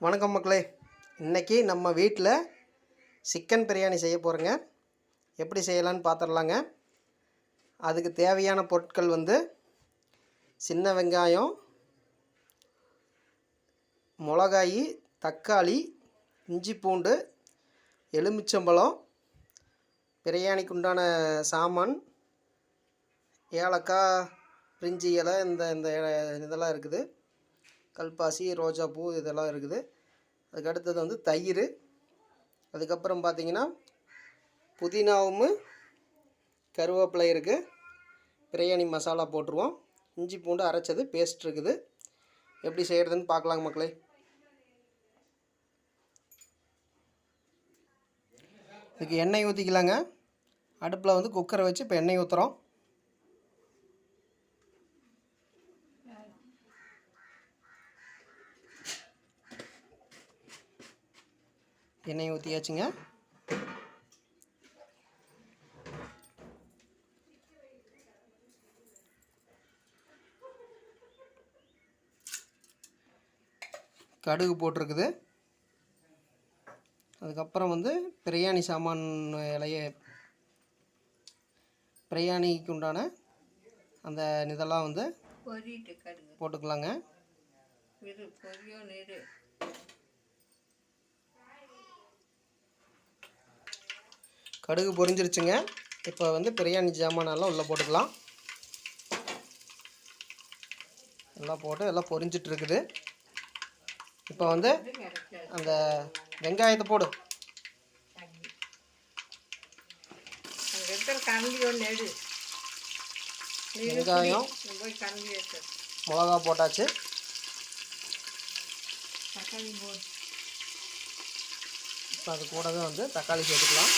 வணக்கம் மக்களே. இன்றைக்கி நம்ம வீட்டில் சிக்கன் பிரியாணி செய்ய போகிறோங்க எப்படி செய்யலான்னு பார்த்துடலாங்க அதுக்கு தேவையான பொருட்கள் வந்து சின்ன வெங்காயம் மிளகாய் தக்காளி இஞ்சி பூண்டு எலுமிச்சம்பழம் பிரியாணிக்கு உண்டான சாமான் ஏலக்காய் பிரிஞ்சி இலை இந்த இந்த இதெல்லாம் இருக்குது. கல்பாசி ரோஜாப்பூ இதெல்லாம் இருக்குது. அதுக்கு அடுத்தது வந்து தயிர். அதுக்கப்புறம் பார்த்தீங்கன்னா புதினாவும் கருவேப்பிலை இருக்குது பிரியாணி மசாலா போட்டுருவோம். இஞ்சி பூண்டு அரைச்சது பேஸ்ட் இருக்குது. எப்படி செய்கிறதுன்னு பார்க்கலாங்க மக்களே. இதுக்கு எண்ணெய் ஊற்றிக்கலாங்க அடுப்பில் வந்து குக்கரை வச்சு இப்போ எண்ணெய் ஊற்றுறோம் எண்ணெய் ஊற்றியாச்சுங்க கடுகு போட்டிருக்குது. அதுக்கப்புறம் வந்து பிரியாணி சாமான் இலைய பிரியாணிக்கு உண்டான அந்த இதெல்லாம் வந்து போட்டுக்கலாங்க. கடுகு பொரிஞ்சிருச்சுங்க. இப்போ வந்து பிரியாணி ஜாமானெல்லாம் உள்ளே போட்டுக்கலாம். எல்லாம் போட்டு எல்லாம் பொரிஞ்சிட்டு இருக்குது. இப்போ வந்து அந்த வெங்காயத்தை போடு. வெங்காயம். மிளகா போட்டாச்சு. இப்போ அது கூடவே வந்து தக்காளி சேர்த்துக்கலாம்.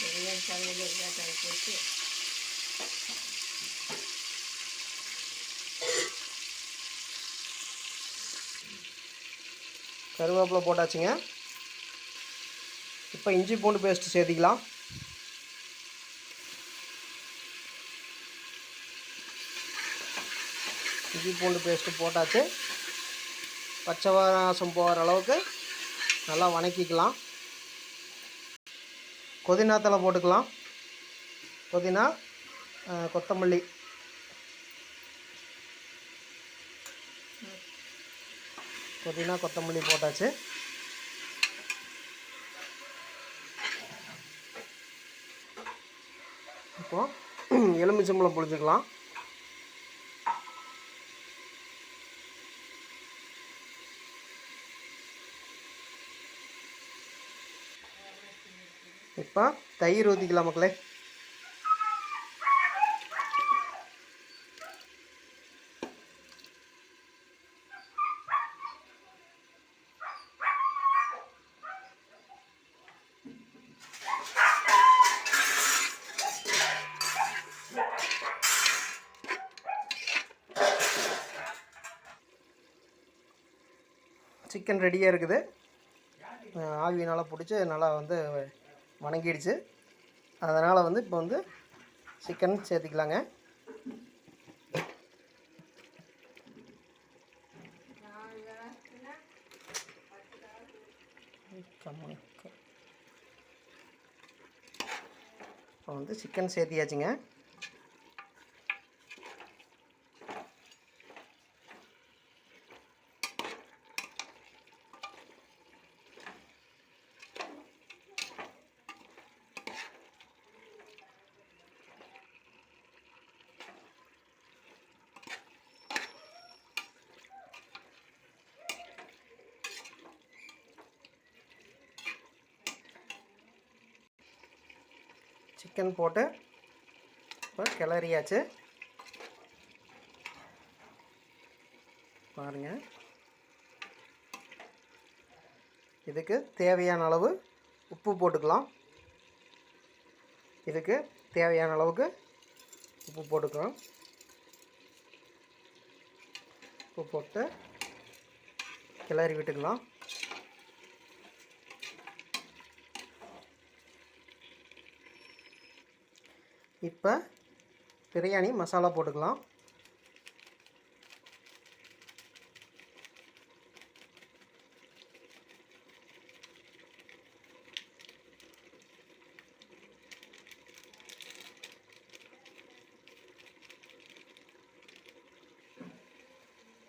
நீ பெரிய தலையில் போட்டு கருவேப்பிலை போட்டாச்சுங்க. இப்போ இஞ்சி பூண்டு பேஸ்ட்டு சேர்த்திக்கலாம். இஞ்சி பூண்டு பேஸ்ட்டு போட்டாச்சு. பச்சை வாசம் போகிற அளவுக்கு நல்லா வணக்கிக்கலாம். புதினா தலை போட்டுக்கலாம். புதினா கொத்தமல்லி. புதினா கொத்தமல்லி போட்டாச்சு. இப்போ எலுமிச்சம்பழம் புளிஞ்சுக்கலாம் இப்போ தயிர் ஊற்றிக்கலாம் மக்களே. சிக்கன் ரெடியாக இருக்குது. ஆவியினால் பிடிச்சி நல்லா வந்து வணங்கிடுச்சு. அதனால் வந்து இப்போ வந்து சிக்கன் சேர்த்திக்கலாங்க. இப்போ வந்து சிக்கன் சேர்த்தியாச்சுங்க. சிக்கன் போட்டு இப்போ கிளறியாச்சு. பாருங்கள் இதுக்கு தேவையான அளவு உப்பு போட்டுக்கலாம். இதுக்கு தேவையான அளவுக்கு உப்பு போட்டுக்கலாம். உப்பு போட்டு கிளறி விட்டுக்கலாம். இப்போ பிரியாணி மசாலா போட்டுக்கலாம்.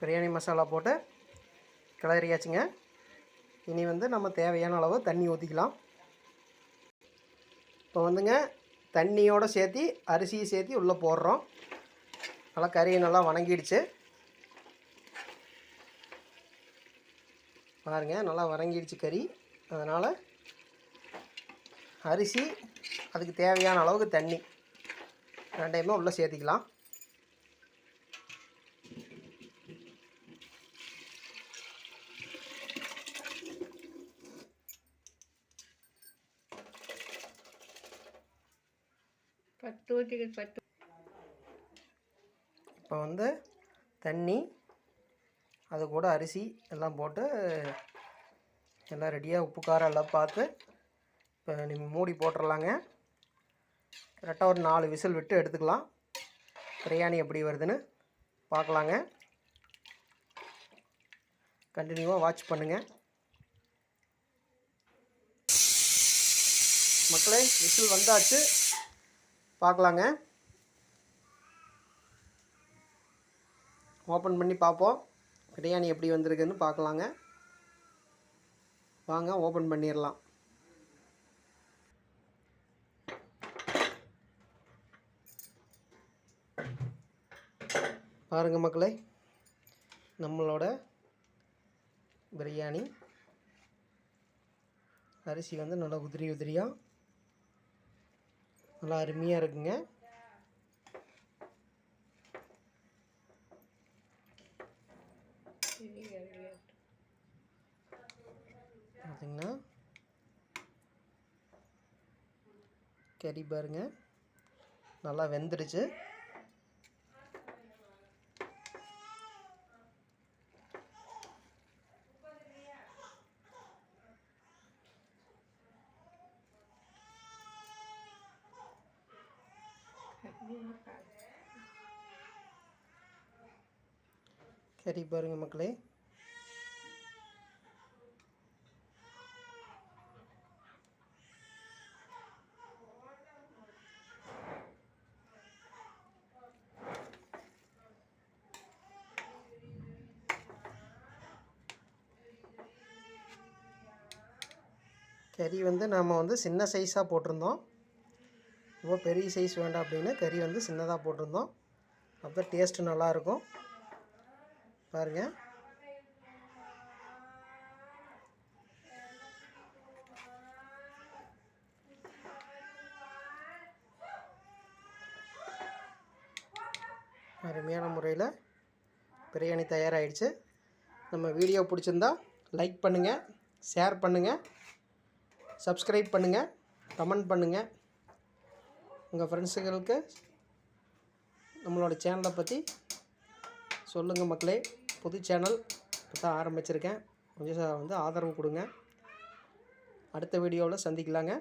பிரியாணி மசாலா போட்டு கிளறியாச்சுங்க. இனி வந்து நம்ம தேவையான அளவு தண்ணி ஊற்றிக்கலாம் இப்போ வந்துங்க தண்ணியோடு சேர்த்து அரிசியை சேர்த்து உள்ளே போடுறோம். நல்லா கறியை நல்லா வணங்கிடுச்சு. பாருங்க நல்லா வணங்கிடுச்சு கறி. அதனால் அரிசி அதுக்கு தேவையான அளவுக்கு தண்ணி. ரெண்டையுமே உள்ளே சேர்த்திக்கலாம். பத்து ஊற்றிக்கிட்டு பத்து. இப்போ வந்து தண்ணி அது கூட அரிசி எல்லாம் போட்டு எல்லாம் ரெடியாக உப்பு காரம் எல்லாம் பார்த்து இப்போ நீங்கள் மூடி போட்டுடலாங்க கரெக்டாக ஒரு நாலு விசில் விட்டு எடுத்துக்கலாம். பிரியாணி எப்படி வருதுன்னு பார்க்கலாங்க. கண்டினியூவாக வாட்ச் பண்ணுங்கள் மக்களே விசில் வந்தாச்சு. பார்க்கலாங்க. ஓப்பன் பண்ணி பார்ப்போம். பிரியாணி எப்படி வந்திருக்குன்னு பார்க்கலாங்க. வாங்க ஓப்பன் பண்ணிடலாம். பாருங்கள் மக்களே நம்மளோட பிரியாணி. அரிசி வந்து நல்லா உதிரி உதிரியாக நல்லா அருமையாக இருக்குங்க. பார்த்தீங்கன்னா கறி பாருங்க. நல்லா வெந்துடுச்சு கறி பாருங்க மக்களே. கறி வந்து நாம் வந்து சின்ன சைஸாக போட்டிருந்தோம். ரொம்ப பெரிய சைஸ் வேண்டாம் அப்படின்னு கறி வந்து சின்னதாக போட்டிருந்தோம். அப்போ டேஸ்ட்டு நல்லாயிருக்கும். பாருங்கள் அருமையான முறையில் பிரியாணி தயாராகிடுச்சு நம்ம வீடியோ பிடிச்சிருந்தா லைக் பண்ணுங்கள் ஷேர் பண்ணுங்கள் சப்ஸ்கிரைப் பண்ணுங்கள் கமெண்ட் பண்ணுங்கள் உங்கள் ஃப்ரெண்ட்ஸுகளுக்கு நம்மளோட சேனலை பற்றி சொல்லுங்கள் மக்களே. புது சேனல் இப்போ தான் ஆரம்பிச்சிருக்கேன். கொஞ்சம் வந்து ஆதரவு கொடுங்க. அடுத்த வீடியோவில் சந்திக்கலாங்க.